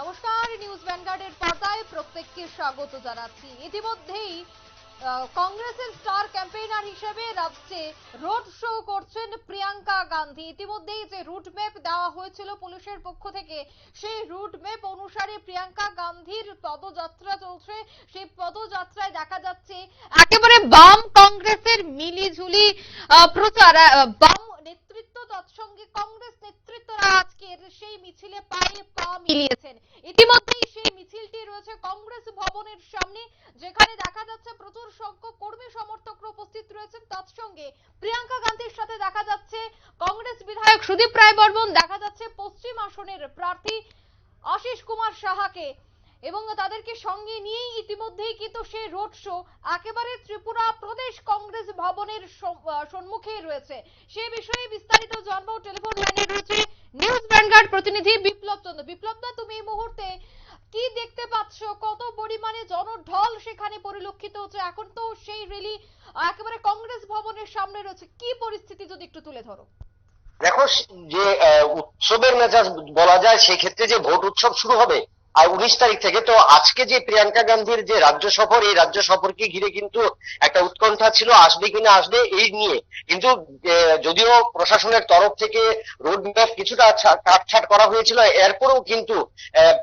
নমস্কার, নিউজ ভ্যানগার্ডের পর্দায় প্রত্যেককে স্বাগত জানাচ্ছি। ইতিমধ্যেই কংগ্রেসের স্টার ক্যাম্পেইনার হিসেবে রাজ্যে রোড শো করছেন প্রিয়াঙ্কা গান্ধী। ইতিমধ্যেই যে রুট ম্যাপ দেওয়া হয়েছিল পুলিশের পক্ষ থেকে, সেই রুট ম্যাপ অনুসারে প্রিয়াঙ্কা গান্ধীর পদযাত্রা চলছে। সেই পদযাত্রায় দেখা যাচ্ছে, একেবারে বাম কংগ্রেসের মিলিঝুলি প্রচার বাম নেতৃত্ব তৎসঙ্গে কংগ্রেস নেতৃত্বরা আজকের সেই মিছিলে পায়ে পা মিলিয়েছেন। ইতিমধ্যেই সেই মিছিলটি রয়েছে কংগ্রেস ভবনের সামনে, যেখানে দেখা যাচ্ছে প্রচুর সংখ্যক কর্মী সমর্থকরা উপস্থিত রয়েছেন। তৎসঙ্গে প্রিয়াঙ্কা গান্ধীর সাথে দেখা যাচ্ছে কংগ্রেস বিধায়ক সুদীপ রায় বর্মন, দেখা যাচ্ছে পশ্চিম আসনের প্রার্থী আশিস কুমার সাহাকে। এবং তাদেরকে সঙ্গে নিয়েই ইতিমধ্যেই কিন্তু সেই রোড শো একেবারে ত্রিপুরা প্রদেশ কংগ্রেস ভবনের সম- আহ, সম্মুখেই রয়েছে। সে বিষয়ে বিস্তারিত জানব। টেলিফোন লাইনে রয়েছে নিউজ ভ্যানগার্ড প্রতিনিধি বিপ্লব চন্দ্র। বিপ্লব দা তুমি এই মুহূর্তে কি দেখতে পাচ্ছ? কত পরিমাণে জনঢল সেখানে পরিলক্ষিত হচ্ছে? এখন তো সেই রেলি একেবারে কংগ্রেস ভবনের সামনে রয়েছে। কি পরিস্থিতি যদি একটু তুলে ধরো? দেখো যে উৎসবের মেজাজ বলা যায় সেক্ষেত্রে যে ভোট উৎসব শুরু হবে উনিশ তারিখ থেকে তো আজকে যে প্রিয়াঙ্কা গান্ধীর যে রাজ্য সফর, এই রাজ্য সফরকে ঘিরে কিন্তু একটা উৎকণ্ঠা ছিল, আসবে কিনা আসবে, এই নিয়ে। কিন্তু যদিও প্রশাসনের তরফ থেকে রোড ম্যাপ কিছুটা ছা- কাটছাট করা হয়েছিল, এরপরেও কিন্তু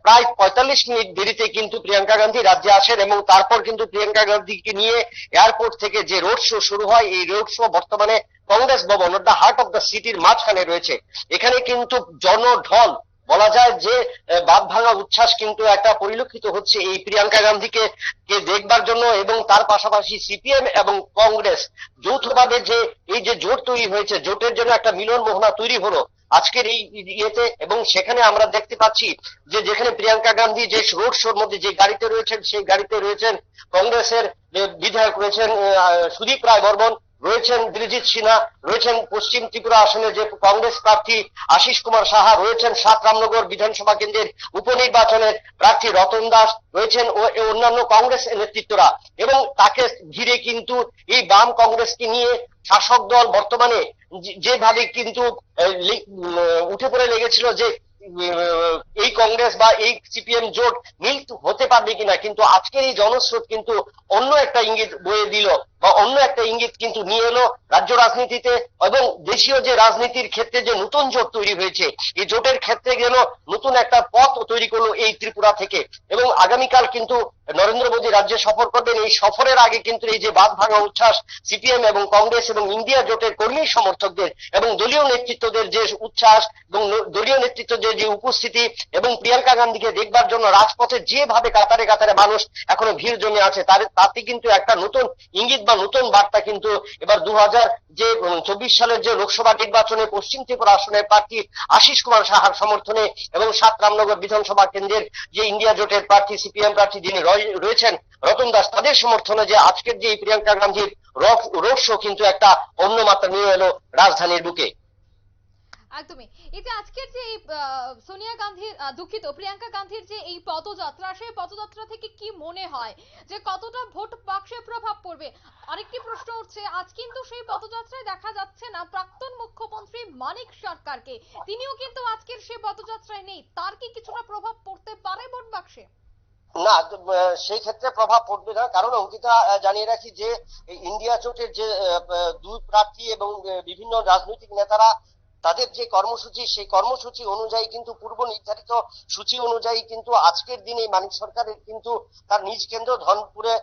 প্রায় পঁয়তাল্লিশ মিনিট দেরিতে কিন্তু প্রিয়াঙ্কা গান্ধী রাজ্যে আসেন এবং তারপর কিন্তু প্রিয়াঙ্কা গান্ধীকে নিয়ে এয়ারপোর্ট থেকে যে রোড শো শুরু হয়, এই রোড শো বর্তমানে কংগ্রেস ভবন দ্য হার্ট অফ দ্য সিটির মাঝখানে রয়েছে। এখানে কিন্তু জনঢল বলা যায় যে বাদ ভাঙা উচ্ছ্বাস কিন্তু একটা পরিলক্ষিত হচ্ছে এই প্রিয়াঙ্কা গান্ধীকে, কে দেখবার জন্য এবং তার পাশাপাশি সিপিএম এবং কংগ্রেস যৌথভাবে যে, এই যে জোট তৈরি হয়েছে, জোটের জন্য একটা মিলন মোহনা তৈরি হলো আজকের এই ইয়েতে এবং সেখানে আমরা দেখতে পাচ্ছি যে, যেখানে প্রিয়াঙ্কা গান্ধী যে রোড শোর মধ্যে যে গাড়িতে রয়েছেন, সেই গাড়িতে রয়েছেন কংগ্রেসের বিধায়ক রয়েছেন সুদীপ রায় বর্মন। রয়েছেন দিলজিৎ সিনহা, রয়েছেন পশ্চিম ত্রিপুরা আসনে যে কংগ্রেস প্রার্থী আশিস কুমার সাহা, রয়েছেন সাত রামনগর বিধানসভা কেন্দ্রের উপনির্বাচনের প্রার্থী রতন দাস, রয়েছেন ও অন্যান্য কংগ্রেস নেতৃত্বরা। এবং তাকে ঘিরে কিন্তু এই বাম কংগ্রেসকে নিয়ে শাসক দল বর্তমানে যেভাবে কিন্তু উঠে পড়ে লেগেছিল যে এই কংগ্রেস বা এই সিপিএম জোট মিল হতে পারবে কিনা, কিন্তু আজকের এই জনস্রোত কিন্তু অন্য একটা ইঙ্গিত বয়ে দিল। বা অন্য একটা ইঙ্গিত কিন্তু নিয়ে এলো রাজ্য রাজনীতিতে এবং দেশীয় যে রাজনীতির ক্ষেত্রে যে নতুন জোট তৈরি হয়েছে, এই জোটের ক্ষেত্রে গেল নতুন একটা পথ তৈরি করল এই ত্রিপুরা থেকে। এবং আগামীকাল কিন্তু নরেন্দ্র মোদী রাজ্যে সফর করবেন। এই সফরের আগে কিন্তু এই যে বাদ ভাঙা উচ্ছ্বাস, সিপিএম এবং কংগ্রেস এবং ইন্ডিয়া জোটের কর্মী সমর্থকদের এবং দলীয় নেতৃত্বদের যে উচ্ছ্বাস এবং দলীয় নেতৃত্বদের যে উপস্থিতি এবং প্রিয়াঙ্কা গান্ধীকে দেখবার জন্য রাজপথে যেভাবে কাতারে কাতারে মানুষ এখনও ভিড় জমে আছে, তার তাতে কিন্তু একটা নতুন ইঙ্গিত বা নতুন বার্তা কিন্তু এবার দু যে চব্বিশ সালের যে লোকসভা নির্বাচনে পশ্চিম ত্রিপুরা আসনের প্রার্থী আশিস কুমার সাহার সমর্থনে এবং সাত রামনগর বিধানসভা কেন্দ্রের যে ইন্ডিয়া জোটের প্রার্থী, সিপিএম প্রার্থী যিনি রয়েছেন, রতন দাস, তাদের সমর্থনে যে আজকের যে প্রিয়াঙ্কা গান্ধীর রোড শো কিন্তু একটা অন্য মাত্রা নিয়ে এলো রাজধানীর বুকে। একদমই। এই যে আজকের যে সোনিয়া গান্ধীর দুঃখিত, প্রিয়াঙ্কা গান্ধীর যে এই পদযাত্রা, সেই পদযাত্রা থেকে কি মনে হয় যে কতটা ভোট বাক্সে প্রভাব পড়বে? আরেকটি প্রশ্ন উঠছে, আজ কিন্তু সেই পদযাত্রায় দেখা যাচ্ছে না প্রাক্তন মুখ্যমন্ত্রী মানিক সরকারকে। তিনিও কিন্তু আজকের সেই পদযাত্রায় নেই। তার কি কিছুটা প্রভাব পড়তে পারে ভোট বাক্সে? না সেই ক্ষেত্রে প্রভাব পড়বে না। কারণ অঙ্কিতা জানিয়ে রাখি যে ইন্ডিয়া জোটের যে দুই প্রার্থী এবং বিভিন্ন রাজনৈতিক নেতারা তাদের যে কর্মসূচি, সেই কর্মসূচি অনুযায়ী কিন্তু পূর্ব নির্ধারিত সূচি অনুযায়ী কিন্তু আজকের দিনে মানিক সরকারের কিন্তু তার নিজ কেন্দ্র ধনপুরে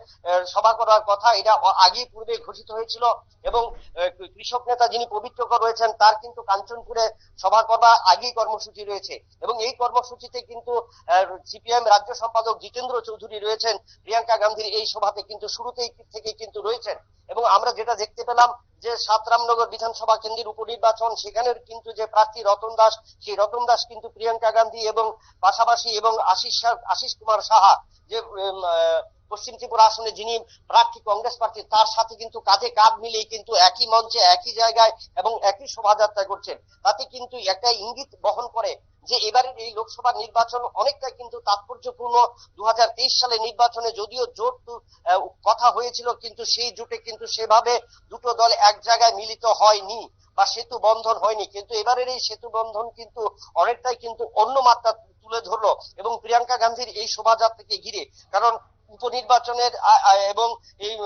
সভা করার কথা এটা আগেই পূর্বে ঘোষিত হয়েছিল এবং কৃষক নেতা যিনি পবিত্রকর রয়েছেন তার কিন্তু কাঞ্চনপুরে সভা করা আগেই কর্মসূচি রয়েছে এবং এই কর্মসূচিতে কিন্তু সিপিএম রাজ্য সম্পাদক জিতেন্দ্র চৌধুরী রয়েছেন, প্রিয়াঙ্কা গান্ধীর এই সভাতে কিন্তু শুরুতেই থেকে কিন্তু রয়েছেন এবং আমরা যেটা দেখতে পেলাম যে সাতরামনগর বিধানসভা কেন্দ্রের উপনির্বাচন সেখানের কিন্তু যে প্রার্থী রতন দাস, সেই রতন দাস কিন্তু প্রিয়াঙ্কা গান্ধী এবং পাশাপাশি এবং আশিস আশিস কুমার সাহা যে পশ্চিম ত্রিপুরা আসনে যিনি প্রার্থী কংগ্রেস প্রার্থী, তার সাথে কিন্তু কাঁধে কাঁধ মিলিয়ে কিন্তু একই মঞ্চে, একই জায়গায় এবং একই শোভাযাত্রা করছেন। তাতে কিন্তু একটা ইঙ্গিত বহন করে যে এবারের এই লোকসভা নির্বাচন অনেকটা কিন্তু তাৎপর্যপূর্ণ। দুই হাজার তেইশ সালে নির্বাচনে যদিও জোট কথা হয়েছিল, কিন্তু সেই জোটে কিন্তু সেভাবে দুটো দল এক জায়গায় মিলিত হয়নি বা সেতু বন্ধন হয়নি। কিন্তু এবারের এই সেতু বন্ধন কিন্তু অনেকটাই কিন্তু অন্য মাত্রা তুলে ধরলো এবং প্রিয়াঙ্কা গান্ধীর এই শোভাযাত্রাকে ঘিরে। কারণ উপনির্বাচনের এবং এই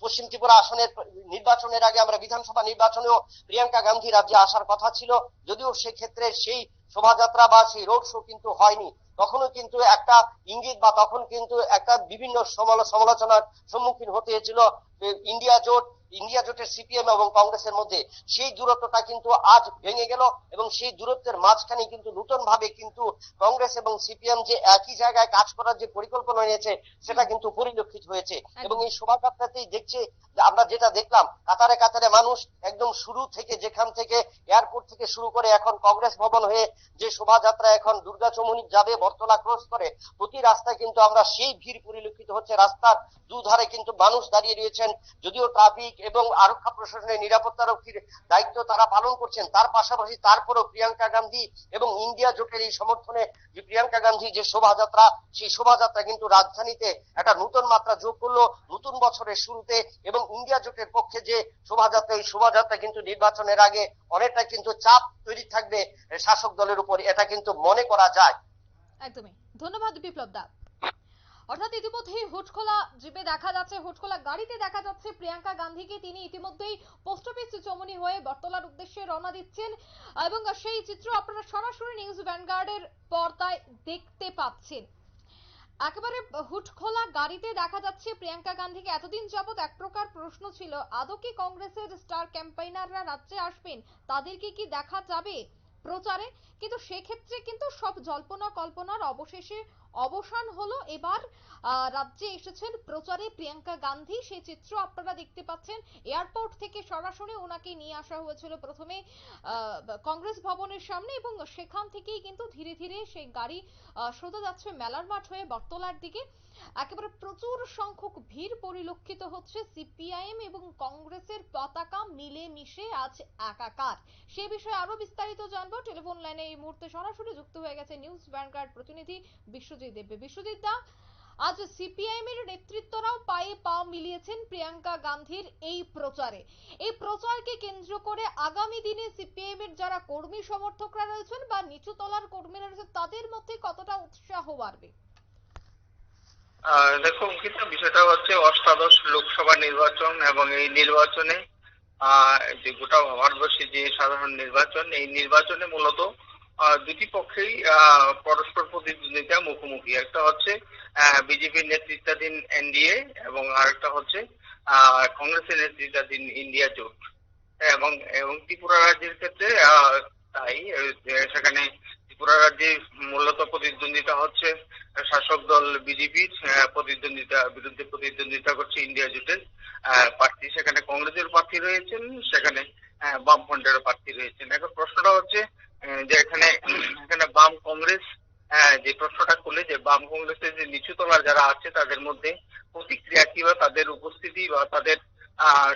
পশ্চিম ত্রিপুরা আসনের নির্বাচনের আগে আমরা বিধানসভা নির্বাচনেও প্রিয়াঙ্কা গান্ধী রাজ্যে আসার কথা ছিল। যদিও সেক্ষেত্রে সেই শোভাযাত্রা বা সেই রোড শো কিন্তু হয়নি। তখনও কিন্তু একটা ইঙ্গিত বা তখন কিন্তু একটা বিভিন্ন সমালো- সমালোচনার সম্মুখীন হতে হয়েছিল। ইন্ডিয়া জোট ইন্ডিয়া জোটের সিপিএম এবং কংগ্রেসের মধ্যে। সেই দূরত্বটা কিন্তু আজ ভেঙে গেল এবং সেই দূরত্বের মাঝখানে কিন্তু নতুন ভাবে কিন্তু কংগ্রেস এবং সিপিএম যে একই জায়গায় কাজ করার যে পরিকল্পনা নিয়েছে সেটা কিন্তু পরিলক্ষিত হয়েছে। এবং এই শোভাযাত্রাতেই দেখছে আমরা যেটা দেখলাম কাতারে কাতারে মানুষ একদম শুরু থেকে যেখান থেকে এয়ারপোর্ট থেকে শুরু করে এখন কংগ্রেস ভবন হয়ে যে শোভাযাত্রা এখন দুর্গা চমুনি যাবে বর্তলা ক্রস করে প্রতি রাস্তায় কিন্তু আমরা সেই ভিড় পরিলক্ষিত হচ্ছে। রাস্তার দুধারে কিন্তু মানুষ দাঁড়িয়ে রয়েছেন। যদিও ট্রাফিক এবং আরক্ষা প্রশাসনের নিরাপত্তা রক্ষীর দায়িত্ব তারা পালন করছেন। তার পাশাপাশি তারপরেও প্রিয়াঙ্কা গান্ধী এবং ইন্ডিয়া জোটের এই সমর্থনে যে প্রিয়াঙ্কা গান্ধী যে শোভাযাত্রা, সেই শোভাযাত্রা কিন্তু রাজধানীতে একটা নতুন মাত্রা যোগ করল নতুন বছরের শুরুতে এবং ইন্ডিয়া জোটের পক্ষে যে শোভাযাত্রা, এই শোভাযাত্রা কিন্তু নির্বাচনের আগে অনেকটা কিন্তু চাপ তৈরি থাকবে শাসক দলের উপর, এটা কিন্তু মনে করা যায়। একদমই। ধন্যবাদ বিপ্লব দা। অর্থাৎ ইতিমধ্যেই হুটখোলা জিপে দেখা যাচ্ছে, হুটখোলা গাড়িতে দেখা যাচ্ছে প্রিয়াঙ্কা গান্ধীকে। তিনি ইতিমধ্যেই পোস্ট অফিস চমনি হয়ে বটতলার উদ্দেশ্যে রওনা দিচ্ছেন এবং সেই চিত্র আপনারা সরাসরি নিউজ ভ্যানগার্ডের পর্দায় দেখতে পাচ্ছেন। একেবারে হুটখোলা গাড়িতে দেখা যাচ্ছে প্রিয়াঙ্কা গান্ধীকে। এতদিন যাবৎ এক প্রকার প্রশ্ন ছিল, আদৌ কি কংগ্রেসের স্টার ক্যাম্পেইনাররা রাজ্যে আসবেন? তাদেরকে কি দেখা যাবে প্রচারে? কিন্তু সেক্ষেত্রে কিন্তু সব জল্পনা কল্পনার অবশেষে অবসান হলো। এবার রাজ্যে এসেছেন প্রচারে প্রিয়াঙ্কা গান্ধী। সেই চিত্র আপনারা দেখতে পাচ্ছেন। এয়ারপোর্ট থেকে সরাসরি ওনাকে নিয়ে আসা হয়েছিল প্রথমে কংগ্রেস ভবনের সামনে এবং সেখান থেকেই কিন্তু ধীরে ধীরে সেই গাড়ি সোজা যাচ্ছে মেলার মাঠ হয়ে বটতলার দিকে। একেবারে প্রচুর সংখ্যক ভিড় পরিলক্ষিত হচ্ছে সিপিআইএম এবং কংগ্রেসের পতাকা মিলে মিশে আজ একাকার। সে বিষয়ে আরও বিস্তারিত জানব। টেলিফোন লাইনে এই মুহূর্তে সরাসরি যুক্ত হয়ে গেছে নিউজ ভ্যানগার্ড প্রতিনিধি বিশ্বজিৎ দেববে বিশ্বজিৎ দা, আজ সিপিআইএম এর নেতৃত্বরাও পায়ে পা মিলিয়েছেন প্রিয়াঙ্কা গান্ধীর এই প্রচারে। এই প্রচারকে কেন্দ্র করে আগামী দিনে সিপিআইএম এর যারা কর্মী সমর্থকরা রয়েছেন বা নিচু তলার কর্মীরা রয়েছেন, তাদের মধ্যে কতটা উৎসাহ বাড়বে? দেখো অঙ্কিতা বিষয়টা হচ্ছে অষ্টাদশ লোকসভা নির্বাচন এবং এই নির্বাচনে যে গোটা ভারতবর্ষে যে সাধারণ নির্বাচন, এই নির্বাচনে মূলত দুটি পক্ষেই পরস্পর প্রতিদ্বন্দ্বিতা মুখোমুখি। একটা হচ্ছে বিজেপির নেতৃত্বাধীন এনডিএ এবং আরেকটা হচ্ছে কংগ্রেসের নেতৃত্বাধীন ইন্ডিয়া জোট। এবং এবং ত্রিপুরা রাজ্যের ক্ষেত্রে তাই সেখানে ত্রিপুরা রাজ্যে মূলত প্রতিদ্বন্দ্বিতা হচ্ছে, শাসক দল বিজেপির প্রতিদ্বন্দ্বিতা, বিরুদ্ধে প্রতিদ্বন্দ্বিতা করছে ইন্ডিয়া জোটের। প্রার্থী সেখানে কংগ্রেসের প্রার্থী রয়েছেন, সেখানে বামফ্রন্টের প্রার্থী রয়েছেন। এখন প্রশ্নটা হচ্ছে যে এখানে এখানে বাম কংগ্রেস আহ, যে প্রশ্নটা খুলে যে বাম কংগ্রেসের যে নিচু তলার যারা আছে তাদের মধ্যে প্রতিক্রিয়া কি বা তাদের উপস্থিতি বা তাদের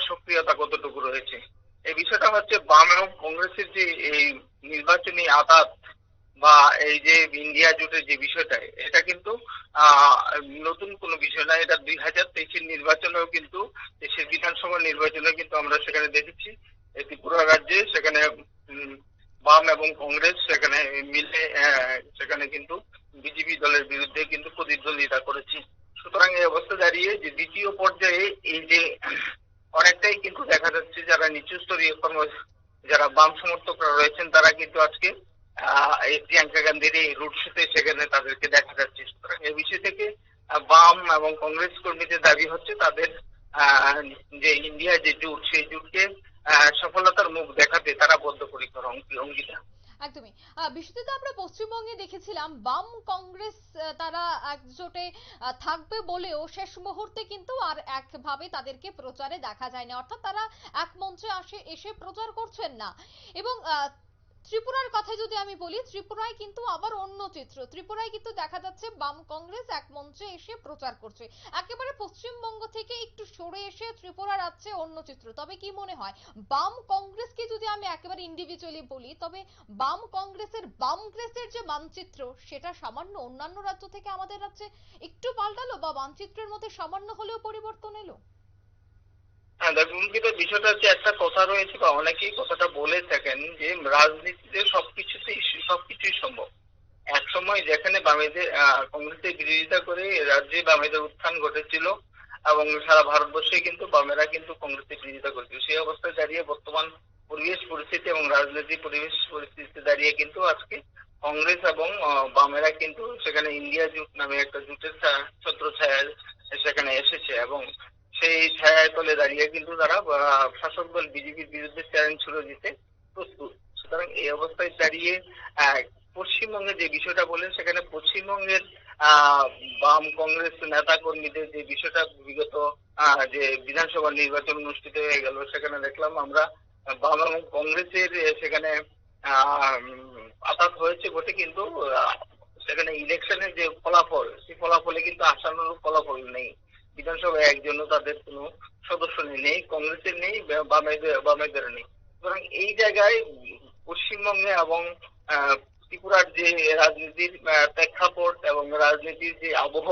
সক্রিয়তা কতটুকু রয়েছে? এই বিষয়টা হচ্ছে বাম এবং কংগ্রেসের যে এই নির্বাচনী আদাত বা এই যে ইন্ডিয়া জোটের যে বিষয়টা এটা কিন্তু নতুন কোনো বিষয় না। এটা দুই হাজার তেইশের নির্বাচনেও কিন্তু দেশের বিধানসভা নির্বাচনে কিন্তু আমরা সেখানে দেখেছি। ত্রিপুরা রাজ্যে সেখানে বাম এবং কংগ্রেস সেখানে মিলে সেখানে কিন্তু বিজেপি দলের বিরুদ্ধে কিন্তু প্রতিদ্বন্দ্বিতা করেছে। সুতরাং এই অবস্থা দাঁড়িয়ে যে দ্বিতীয় পর্যায়ে এই যে অনেকটাই কিন্তু দেখা যাচ্ছে যারা নিচু স্তরীয় কর্ম যারা বাম সমর্থকরা রয়েছেন, তারা কিন্তু আজকে এই প্রিয়াঙ্কা গান্ধীর এই রুট শোতে সেখানে তাদেরকে দেখা যাচ্ছে। সুতরাং এই বিষয় থেকে বাম এবং কংগ্রেস কর্মীদের দাবি হচ্ছে তাদের যে ইন্ডিয়া যে জোট, সেই জোটকে সফলতার মুখ দেখাতে তারা বদ্ধপরিকর অঙ্গীকার একদমই। বিশেষত আমরা পশ্চিমবঙ্গে দেখেছিলাম। বাম কংগ্রেস তারা একজোটে থাকবে বলেও শেষ মুহূর্তে কিন্তু আর একভাবে তাদেরকে প্রচারে দেখা যায় না অর্থাৎ তারা এক মঞ্চে আসে, এসে প্রচার করছেন না। এবং ত্রিপুরার কথা যদি আমি বলি, ত্রিপুরায় কিন্তু আবার অন্য চিত্র। ত্রিপুরায় কিন্তু দেখা যাচ্ছে বাম কংগ্রেস এক মঞ্চে এসে প্রচার করছে। একেবারে পশ্চিমবঙ্গ থেকে একটু সরে এসে ত্রিপুরা রাজ্যে অন্য চিত্র। তবে কি মনে হয়, বাম কংগ্রেসকে যদি আমি একেবারে ইন্ডিভিজুয়ালি বলি, তবে বাম কংগ্রেসের বামগ্রেসের যে মানচিত্র, সেটা সামান্য অন্যান্য রাজ্য থেকে আমাদের রাজ্যে একটু পাল্টালো বা মানচিত্রের মধ্যে সামান্য হলেও পরিবর্তন এলো? হ্যাঁ দেখুন কিন্তু বিষয়টা হচ্ছে একটা কথা রয়েছে, বা অনেকেই কথাটা বলে থাকেন যে, রাজনীতিতে সবকিছুতেই সবকিছুই সম্ভব। এক সময় যেখানে বামেদের কংগ্রেসের বিরোধিতা করে রাজ্যে বামেদের উত্থান ঘটেছিল, এবং সারা ভারতবর্ষে কিন্তু বামেরা কিন্তু কংগ্রেসের বিরোধিতা করেছিল। সেই অবস্থায় দাঁড়িয়ে বর্তমান পরিবেশ পরিস্থিতি এবং রাজনৈতিক পরিবেশ পরিস্থিতিতে দাঁড়িয়ে কিন্তু আজকে কংগ্রেস এবং বামেরা কিন্তু সেখানে ইন্ডিয়া জোট নামে একটা জোটের ছত্র ছত্রছায়া সেখানে এসেছে এবং সেই ছায়ায় তলে দাঁড়িয়ে কিন্তু তারা শাসক দল, বিজেপির বিরুদ্ধে চ্যালেঞ্জ ছুড়ে দিতে প্রস্তুত। সুতরাং এই অবস্থায় দাঁড়িয়ে পশ্চিমবঙ্গে যে বিষয়টা বলেন সেখানে পশ্চিমবঙ্গের বাম কংগ্রেস নেতা কর্মীদের যে বিষয়টা বিগত যে বিধানসভা নির্বাচন অনুষ্ঠিত হয়ে গেল, সেখানে দেখলাম আমরা বাম এবং কংগ্রেসের সেখানে আঘাত হয়েছে বটে, কিন্তু সেখানে ইলেকশনের যে ফলাফল, সেই ফলাফলে কিন্তু আশানুরূপ ফলাফল নেই। বিধানসভায় একজনও তাদের কোনো সদস্য নেই কংগ্রেসের নেই বামেদের নেই। সুতরাং এই জায়গায় পশ্চিমবঙ্গে এবং ত্রিপুরার যে রাজনীতির প্রেক্ষাপট এবং রাজনীতির যে আবহ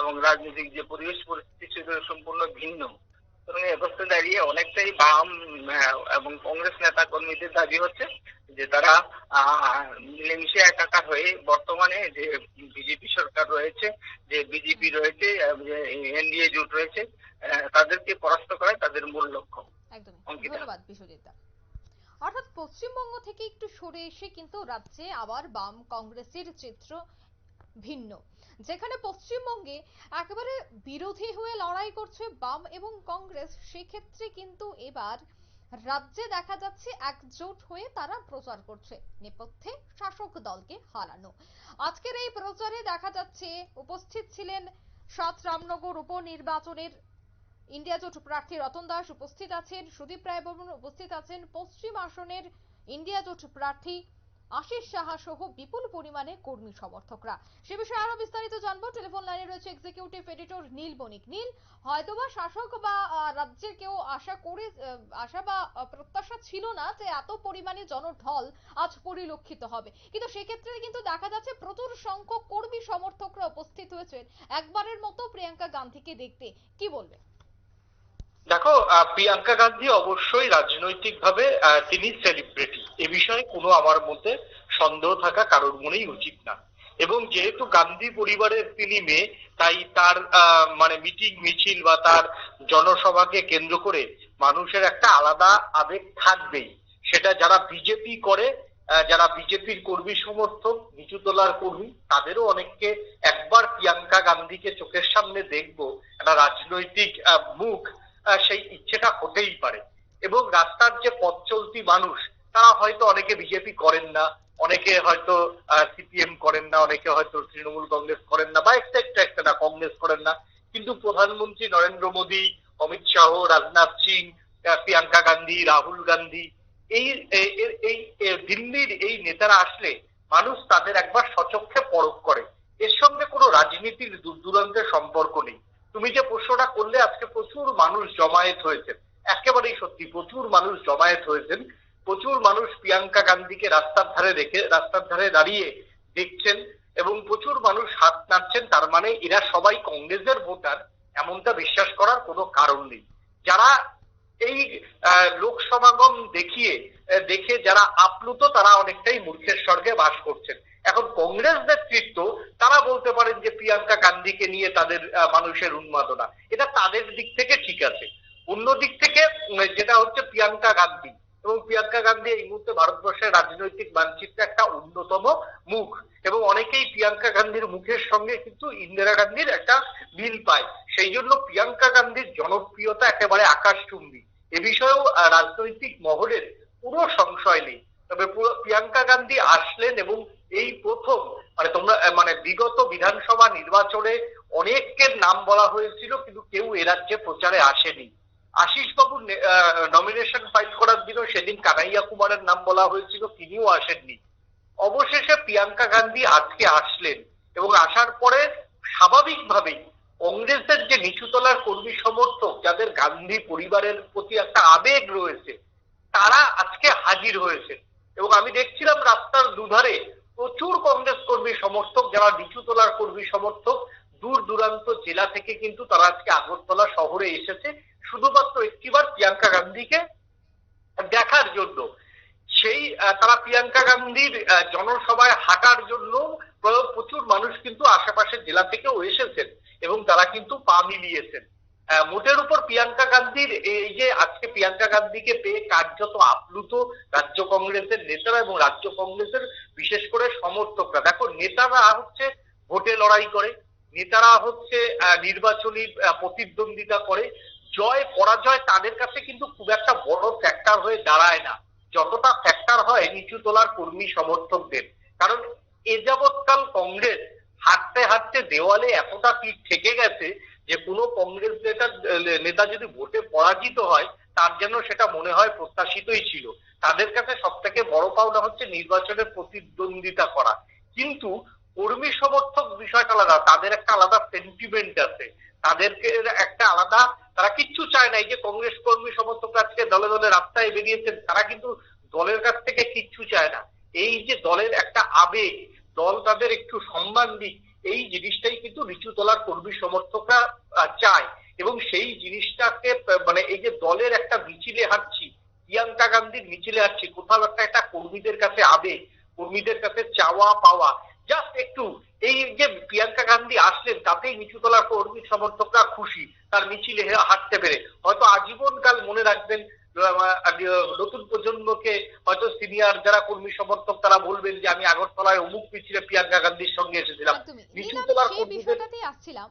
এবং রাজনৈতিক যে পরিবেশ পরিস্থিতি সেগুলো সম্পূর্ণ ভিন্ন। সুতরাং অবস্থায় দাঁড়িয়ে অনেকটাই বাম এবং কংগ্রেস নেতা কর্মীদের দাবি হচ্ছে যে তারা মিলেমিশে একাকার হয়ে বর্তমানে যে বিজেপি সরকার রয়েছে যে বিজেপি রয়েছে এনডিএ জোট রয়েছে তাদেরকে পরাস্ত করা তাদের মূল লক্ষ্য। অঙ্কিতা। ধন্যবাদ বিশ্বজিৎ অর্থাৎ পশ্চিমবঙ্গ থেকে একটু সরে এসে কিন্তু রাজ্যে আবার বাম কংগ্রেসের চিত্র ভিন্ন যেখানে পশ্চিমবঙ্গে একেবারে বিরোধী হয়ে লড়াই করছে বাম এবং কংগ্রেস সেক্ষেত্রে কিন্তু এবার রাজ্যে দেখা যাচ্ছে একজোট হয়ে তারা প্রচার করছে। নেপথ্যে শাসক দলকে হারানো। আজকের এই প্রচারে দেখা যাচ্ছে, উপস্থিত ছিলেন সাত রামনগর উপনির্বাচনের ইন্ডিয়া জোট প্রার্থী রতন দাস, উপস্থিত আছেন সুদীপ রায় বর্মন উপস্থিত আছেন পশ্চিম আসনের ইন্ডিয়া জোট প্রার্থী আশিস সাহা সহ বিপুল পরিমাণে কর্মী সমর্থকরা। সে বিষয়ে আরও বিস্তারিত জানব। টেলিফোন লাইনে রয়েছে এক্সিকিউটিভ এডিটর নীল বণিক। নীল হয়তোবা শাসক বা আহ, রাজ্যের কেউ আশা করে আশা বা প্রত্যাশা ছিল না যে এত পরিমাণে জনঢল আজ পরিলক্ষিত হবে। কিন্তু সেক্ষেত্রে কিন্তু দেখা যাচ্ছে প্রচুর সংখ্যক কর্মী সমর্থকরা উপস্থিত হয়েছেন। একবারের মতো প্রিয়াঙ্কা গান্ধীকে দেখতে। কি বলবে দেখো প্রিয়াঙ্কা গান্ধী অবশ্যই রাজনৈতিকভাবে তিনি সেলিব্রিটি এ বিষয়ে কোনো আমার মধ্যে সন্দেহ থাকা কারোর মনেই উচিত না। এবং যেহেতু গান্ধী পরিবারের তিনি মেয়ে, তাই তার মানে মিটিং মিছিল বা তার জনসভাকে কেন্দ্র করে মানুষের একটা আলাদা আবেগ থাকবেই। সেটা যারা বিজেপি করে যারা বিজেপির কর্মী সমর্থক নিচু তলার কর্মী, তাদেরও অনেককে একবার প্রিয়াঙ্কা গান্ধীকে চোখের সামনে দেখব। একটা রাজনৈতিক মুখ সেই ইচ্ছেটা হতেই পারে। এবং রাস্তার যে পথ চলতি মানুষ তারা হয়তো অনেকে বিজেপি করেন না, অনেকে হয়তো সিপিএম করেন না, অনেকে হয়তো তৃণমূল কংগ্রেস করেন না, বা একটা একটা একটা না, কংগ্রেস করেন না। কিন্তু প্রধানমন্ত্রী নরেন্দ্র মোদী, অমিত শাহ, রাজনাথ সিং প্রিয়াঙ্কা গান্ধী, রাহুল গান্ধী, এই, এই- দিল্লির এই নেতারা আসলে মানুষ তাদের একবার সচক্ষে পরখ করে। এর সঙ্গে কোনো রাজনীতির দূর দূরান্তের সম্পর্ক নেই। তুমি যে প্রশ্নটা করলে আজকে প্রচুর মানুষ জমায়েত হয়েছেন। একেবারেই সত্যি প্রচুর মানুষ জমায়েত হয়েছেন। প্রচুর মানুষ প্রিয়াঙ্কা গান্ধীকে রাস্তার ধারে রেখে রাস্তার ধারে দাঁড়িয়ে দেখছেন এবং প্রচুর মানুষ হাত নাড়ছেন। তার মানে এরা সবাই কংগ্রেসের ভোটার এমনটা বিশ্বাস করার কোনো কারণ নেই। যারা এই আহ, লোক সমাগম দেখিয়ে দেখে যারা আপ্লুত তারা অনেকটাই মূর্খের স্বর্গে বাস করছেন। এখন কংগ্রেস নেতৃত্ব, তারা বলতে পারেন যে প্রিয়াঙ্কা গান্ধীকে নিয়ে তাদের মানুষের উন্মাদনা। এটা তাদের দিক থেকে ঠিক আছে। অন্য দিক থেকে যেটা হচ্ছে প্রিয়াঙ্কা গান্ধী। এবং প্রিয়াঙ্কা গান্ধী এই মুহূর্তে ভারতবর্ষের রাজনৈতিক মানচিত্রে একটা অন্যতম মুখ। এবং অনেকেই প্রিয়াঙ্কা গান্ধীর মুখের সঙ্গে কিন্তু ইন্দিরা গান্ধীর একটা মিল পায়। সেই জন্য প্রিয়াঙ্কা গান্ধীর জনপ্রিয়তা একেবারে আকাশচুম্বী। এ বিষয়েও রাজনৈতিক মহলের পুরো সংশয় নেই। তবে প্রিয়াঙ্কা গান্ধী আসলেন এবং এই প্রথম মানে তোমরা মানে বিগত বিধানসভা নির্বাচনে অনেকের নাম বলা হয়েছিল, কিন্তু কেউ এ রাজ্যে প্রচারে আসেনি। আশিস বাবুর নমিনেশন ফাইল করার দিনও সেদিন কানাইয়া কুমারের নাম বলা হয়েছিল, তিনিও আসেননি। অবশেষে প্রিয়াঙ্কা গান্ধী আজকে আসলেন, এবং আসার পরে স্বাভাবিকভাবেই কংগ্রেসের যে নিচুতলার কর্মী সমর্থক, যাদের গান্ধী পরিবারের প্রতি একটা আবেগ রয়েছে, তারা আজকে হাজির হয়েছে। এবং আমি দেখছিলাম রাস্তার দুধারে প্রচুর কংগ্রেস কর্মী, সমর্থক, যারা নিচুতলার কর্মী, সমর্থক, দূর দূরান্ত জেলা থেকে কিন্তু তারা আজকে আগরতলা শহরে এসেছে। শুধুমাত্র একটিবার প্রিয়াঙ্কা গান্ধীকে দেখার জন্য। সেই তারা প্রিয়াঙ্কা গান্ধীর জনসভায় হাঁটার জন্য প্র- প্রচুর মানুষ কিন্তু আশেপাশের জেলা থেকেও এসেছেন এবং তারা কিন্তু পা মিলিয়েছেন। মোটের উপর প্রিয়াঙ্কা গান্ধীর এই যে আজকে প্রিয়াঙ্কা গান্ধীকে পেয়ে কার্যত আপ্লুত রাজ্য কংগ্রেসের নেতারা এবং রাজ্য কংগ্রেসের বিশেষ করে সমর্থকরা। দেখো, নেতারা হচ্ছে ভোটে লড়াই করে, নেতারা হচ্ছে নির্বাচনী প্রতিদ্বন্দ্বিতা করে। জয়, পরাজয় তাদের কাছে কিন্তু খুব একটা বড় ফ্যাক্টর হয়ে দাঁড়ায় না। যতটা ফ্যাক্টর হয় নিচু তোলার কর্মী সমর্থকদের। কারণ এ যাবৎকাল কংগ্রেস হাঁটতে হাঁটতে দেওয়ালে এতটা পিঠ থেকে গেছে যে কোনো কংগ্রেস নেতা নেতা যদি ভোটে পরাজিত হয়, তার যেন সেটা মনে হয় প্রত্যাশিতই ছিল। তাদের কাছে সব থেকে বড় পাওনা হচ্ছে নির্বাচনে প্রতিদ্বন্দ্বিতা করা। কিন্তু কর্মী সমর্থক বিষয়টা আলাদা, তাদের একটা আলাদা সেন্টিমেন্ট আছে। তাদেরকে একটা আলাদা, তারা কিচ্ছু চায় না। এই যে কংগ্রেস কর্মী সমর্থক আজকে দলে দলে রাস্তায় বেরিয়েছেন, তারা কিন্তু দলের কাছ থেকে কিচ্ছু চায় না। এই যে দলের একটা আবেগ, দল তাদের একটু সম্মান দিক, এই জিনিসটাই কিন্তু নিচু তলার কর্মী সমর্থকরা চায়। এবং সেই জিনিসটাকে মানে এই যে দলের একটা মিছিলে হাঁটছি, প্রিয়াঙ্কা গান্ধীর মিছিলে হাঁটছি, কোথাও একটা একটা কর্মীদের কাছে আবেগ, কর্মীদের কাছে চাওয়া পাওয়া। জাস্ট একটু এই যে প্রিয়াঙ্কা গান্ধী আসলেন, তাতেই নিচুতলার কর্মী সমর্থকরা খুশি, তার মিছিলে হাঁটতে পেরে। হয়তো আজীবনকাল মনে রাখবেন নতুন প্রজন্মকে হয়তো সিনিয়র যারা কর্মী সমর্থক তারা বলবেন যে আমি আগরতলায় অমুক মিছিলে প্রিয়াঙ্কা গান্ধীর সঙ্গে এসেছিলাম। নিচুতলার কর্মীদের বিষয়টাতেই আসছিলাম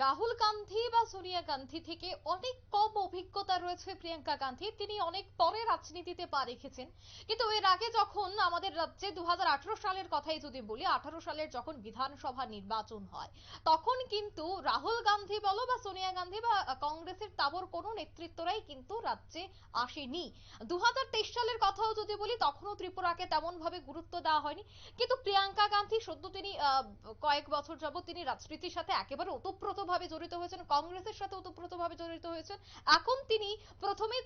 রাহুল গান্ধী বা সোনিয়া গান্ধী থেকে অনেক কম অভিজ্ঞতা রয়েছে প্রিয়াঙ্কা গান্ধী। তিনি অনেক পরে রাজনীতিতে পা রেখেছেন। কিন্তু এর আগে যখন আমাদের রাজ্যে দু সালের কথাই যদি বলি, আঠারো সালের যখন বিধানসভা নির্বাচন হয়, তখন কিন্তু রাহুল গান্ধী বলো বা সোনিয়া গান্ধী বা কংগ্রেসের তাবর কোনো নেতৃত্বরাই কিন্তু রাজ্যে আসেনি। দু হাজার তেইশ সালের কথাও যদি বলি, তখনও ত্রিপুরাকে তেমন ভাবে গুরুত্ব দেওয়া হয়নি। কিন্তু প্রিয়াঙ্কা গান্ধী সদ্য তিনি কয়েক বছর যাবত তিনি রাজনীতির সাথে একেবারে ওতপ্রোতভাবে জড়িত হয়েছেন, কংগ্রেসের সাথে ওতপ্রোতভাবে জড়িত হয়েছেন। এখন তিনি প্রথমে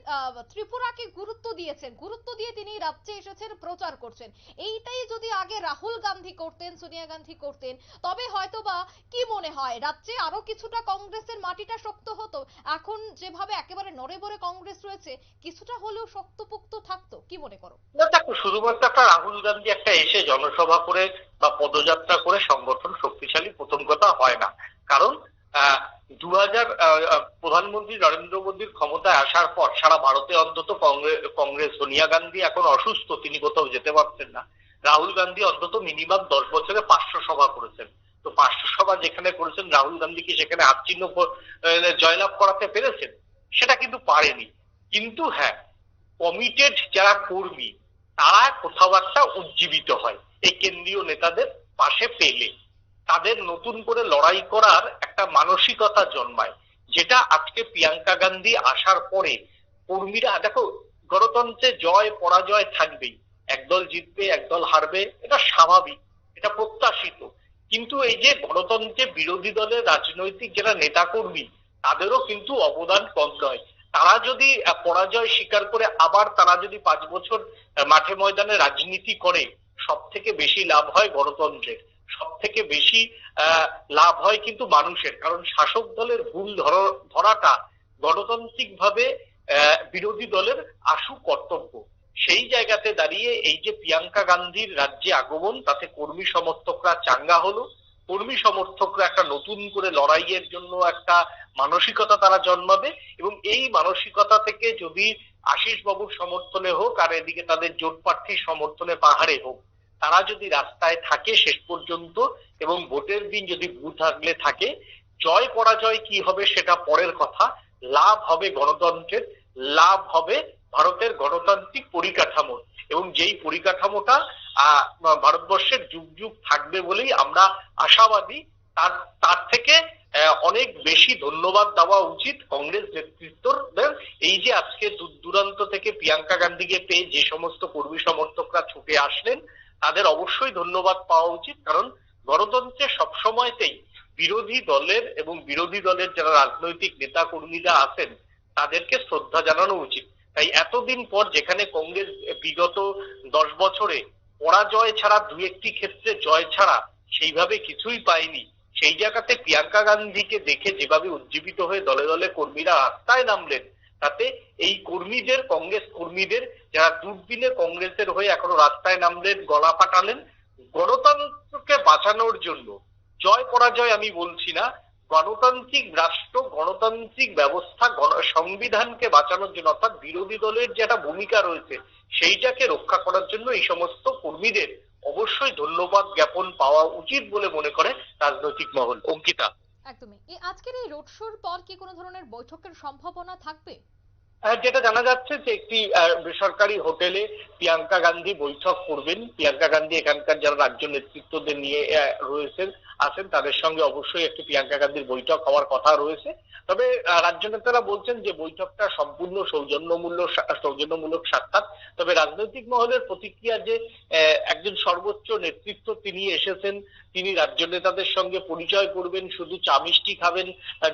ত্রিপুরাকে গুরুত্ব দিয়েছেন। গুরুত্ব দিয়ে তিনি রাজ্যে এসেছেন, প্রচার করছেন। এইটাই যদি আগে রাহুল গান্ধী করতেন, সোনিয়া গান্ধী করতেন, তবে হয়তোবা কি মনে হয়, রাজ্যে আরও কিছুটা কংগ্রেসের মাটিটা শক্ত হতো। এখন যেভাবে একেবারে নড়ে বড়ে কংগ্রেস রয়েছে, কিছুটা হলেও শক্তপোক্ত থাকতো। কি মনে করো? দেখো শুধুমাত্র একটা রাহুল গান্ধী একটা এসে জনসভা করে বা পদযাত্রা করে সংগঠন শক্তিশালী, প্রথম কথা হয় না। কারণ দু হাজার প্রধানমন্ত্রী নরেন্দ্র মোদীর ক্ষমতায় আসার পর সারা ভারতে অন্তত কংগ্রেস সোনিয়া গান্ধী এখন অসুস্থ তিনি কোথাও যেতে পারছেন না। রাহুল গান্ধী অন্তত মিনিমাম দশ বছরে পাঁচশো সভা করেছেন। তো পাঁচশো সভা যেখানে করেছেন রাহুল গান্ধী কি সেখানে ক- আহ, জয়লাভ করাতে পেরেছেন? সেটা কিন্তু পারেনি। কিন্তু হ্যাঁ কমিটেড যারা কর্মী তারা একটা উজ্জীবিত হয়। এই কেন্দ্রীয় নেতাদের পাশে পেলে। তাদের নতুন করে লড়াই করার একটা মানসিকতা জন্মায়, যেটা আজকে প্রিয়াঙ্কা গান্ধী আসার পরে কর্মীরা, দেখো, গণতন্ত্রে জয়, পরাজয় থাকবেই। একদল জিতবে, একদল হারবে, এটা স্বাভাবিক, এটা প্রত্যাশিত। কিন্তু এই যে গণতন্ত্রে বিরোধী দলের রাজনৈতিক যারা নেতাকর্মী, তাদেরও কিন্তু অবদান কম নয়। তারা যদি পরাজয় স্বীকার করে আবার তারা যদি পাঁচ বছর মাঠে ময়দানে রাজনীতি করে সব থেকে বেশি লাভ হয় গণতন্ত্রের। সব থেকে বেশি লাভ হয় কিন্তু মানুষের। কারণ শাসক দলের ভুল ধরাটা গণতান্ত্রিক ভাবে বিরোধী দলের আশু কর্তব্য। সেই জায়গাতে দাঁড়িয়ে এই যে প্রিয়াঙ্কা গান্ধীর রাজ্যে আগমন, তাতে কর্মী সমর্থকরা চাঙ্গা হলো। কর্মী সমর্থকরা একটা নতুন করে লড়াইয়ের জন্য একটা মানসিকতা তারা জন্মাবে এবং এই মানসিকতা থেকে যদি আশিস বাবুর সমর্থনে হোক আর এদিকে তাদের জোট প্রার্থীর সমর্থনে পাহাড়ে হোক তারা যদি রাস্তায় থাকে শেষ পর্যন্ত এবং ভোটের দিন যদি বুথ আগলে থাকে, জয় পরাজয় কি হবে সেটা পরের কথা। লাভ হবে গণতন্ত্রের, লাভ হবে ভারতের গণতান্ত্রিক পরিকাঠামো। এবং যেই পরিকাঠামোটা ভারতবর্ষের যুগ যুগ থাকবে বলেই আমরা আশাবাদী, তার তার থেকে অনেক বেশি ধন্যবাদ দেওয়া উচিত কংগ্রেস নেতৃত্বদের। এই যে আজকে দূর দূরান্ত থেকে প্রিয়াঙ্কা গান্ধীকে পেয়ে যে সমস্ত কর্মী সমর্থকরা ছুটে আসলেন তাদের অবশ্যই ধন্যবাদ পাওয়া উচিত, কারণ গণতন্ত্রে সবসময়তেই বিরোধী দলের এবং বিরোধী দলের যারা রাজনৈতিক নেতা কর্মীরা আছেন, তাদেরকে শ্রদ্ধা জানানো উচিত। তাই এতদিন পর যেখানে কংগ্রেস বিগত দশ বছরে পরাজয় ছাড়া দু একটি ক্ষেত্রে জয় ছাড়া সেইভাবে কিছুই পায়নি, সেই জায়গাতে প্রিয়াঙ্কা গান্ধীকে দেখে যেভাবে উজ্জীবিত হয়ে দলে দলে কর্মীরা রাস্তায় নামলেন, তাতে এই কর্মীদের, কংগ্রেস কর্মীদের যারা দুর্দিনে কংগ্রেসের হয়ে এখনও রাস্তায় নামলেন, গলা ফাটালেন, গণতন্ত্রকে বাঁচানোর জন্য। জয় পরাজয় আমি বলছি না, গণতান্ত্রিক রাষ্ট্র, গণতান্ত্রিক ব্যবস্থা সংবিধানকে বাঁচানোর জন্য অর্থাৎ বিরোধী দলের যে একটা ভূমিকা রয়েছে, সেইটাকে রক্ষা করার জন্য এই সমস্ত কর্মীদের অবশ্যই ধন্যবাদ জ্ঞাপন পাওয়া উচিত বলে মনে করে রাজনৈতিক মহল। অঙ্কিতা। একদমই। আজকের এই রোড শোর পর কি কোনো ধরনের বৈঠকের সম্ভাবনা থাকবে? যেটা জানা যাচ্ছে যে একটি বেসরকারি হোটেলে প্রিয়াঙ্কা গান্ধী বৈঠক করবেন। প্রিয়াঙ্কা গান্ধী এখানকার যারা রাজ্য নেতৃত্বদের নিয়ে রয়েছেন, আছেন, তাদের সঙ্গে অবশ্যই একটি প্রিয়াঙ্কা গান্ধীর বৈঠক হওয়ার কথা রয়েছে। তবে রাজ্য নেতারা বলছেন যে বৈঠকটা সম্পূর্ণ সৌজন্যমূল্য সৌজন্যমূলক সাক্ষাৎ। তবে রাজনৈতিক মহলের প্রতিক্রিয়া যে একজন সর্বোচ্চ নেতৃত্ব তিনি এসেছেন, তিনি রাজ্য নেতাদের সঙ্গে পরিচয় করবেন, শুধু চা মিষ্টি খাবেন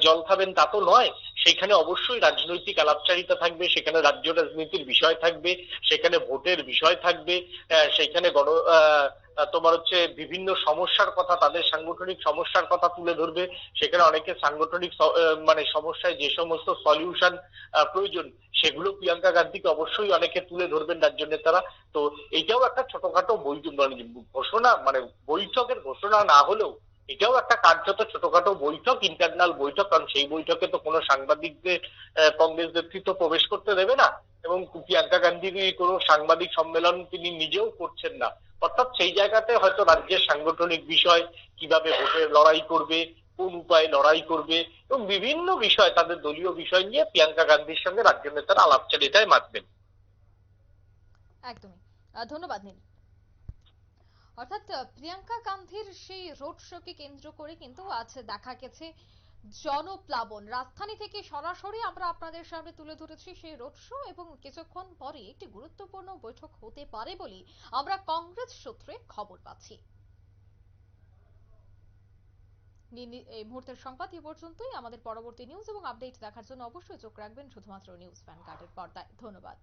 জল খাবেন তা তো নয় সেখানে অবশ্যই রাজনৈতিক আলাপচারিতা থাকবে, সেখানে রাজ্য রাজনীতির বিষয় থাকবে, সেখানে ভোটের বিষয় থাকবে সেখানে গণ তোমার হচ্ছে বিভিন্ন সমস্যার কথা, তাদের সাংগঠনিক সমস্যার কথা তুলে ধরবে, সেখানে অনেকে সাংগঠনিক মানে সমস্যায় যে সমস্ত সলিউশন প্রয়োজন, সেগুলো প্রিয়াঙ্কা গান্ধীকে অবশ্যই অনেকে তুলে ধরবেন রাজ্য নেতারা। তো এইটাও একটা ছোটখাটো বই মানে ঘোষণা মানে বৈঠকের ঘোষণা না হলেও এটাও একটা কার্যত ছোটখাটো বৈঠক ইন্টারনাল বৈঠক, কারণ সেই বৈঠকে তো কোনো সাংবাদিকদের কংগ্রেস নেতৃত্ব প্রবেশ করতে দেবে না। এবং প্রিয়াঙ্কা গান্ধী কোনো সাংবাদিক সম্মেলন তিনি নিজেও করছেন না। অর্থাৎ সেই জায়গাতে হয়তো রাজ্যের সাংগঠনিক বিষয়, কীভাবে ভোটের লড়াই করবে, কোন উপায়ে লড়াই করবে, এবং বিভিন্ন বিষয়, তাদের দলীয় বিষয় নিয়ে প্রিয়াঙ্কা গান্ধীর সঙ্গে রাজ্য নেতারা আলাপচারিতায় মাতবেন। একদমই। ধন্যবাদ নীল। অর্থাৎ প্রিয়াঙ্কা গান্ধীর সেই রোড শোকে কেন্দ্র করে কিন্তু আজ দেখা গেছে জনপ্লাবন। রাজধানী থেকে সরাসরি আমরা আপনাদের সামনে তুলে ধরেছি সেই রোড শো এবং কিছুক্ষণ পরে একটি গুরুত্বপূর্ণ বৈঠক হতে পারে বলে আমরা কংগ্রেস সূত্রে খবর পাচ্ছি। এই মুহূর্তের সংবাদ এ পর্যন্তই। আমাদের পরবর্তী নিউজ এবং আপডেট দেখার জন্য অবশ্যই চোখ রাখবেন শুধুমাত্র নিউজ ভ্যানগার্ডের পর্দায়। ধন্যবাদ।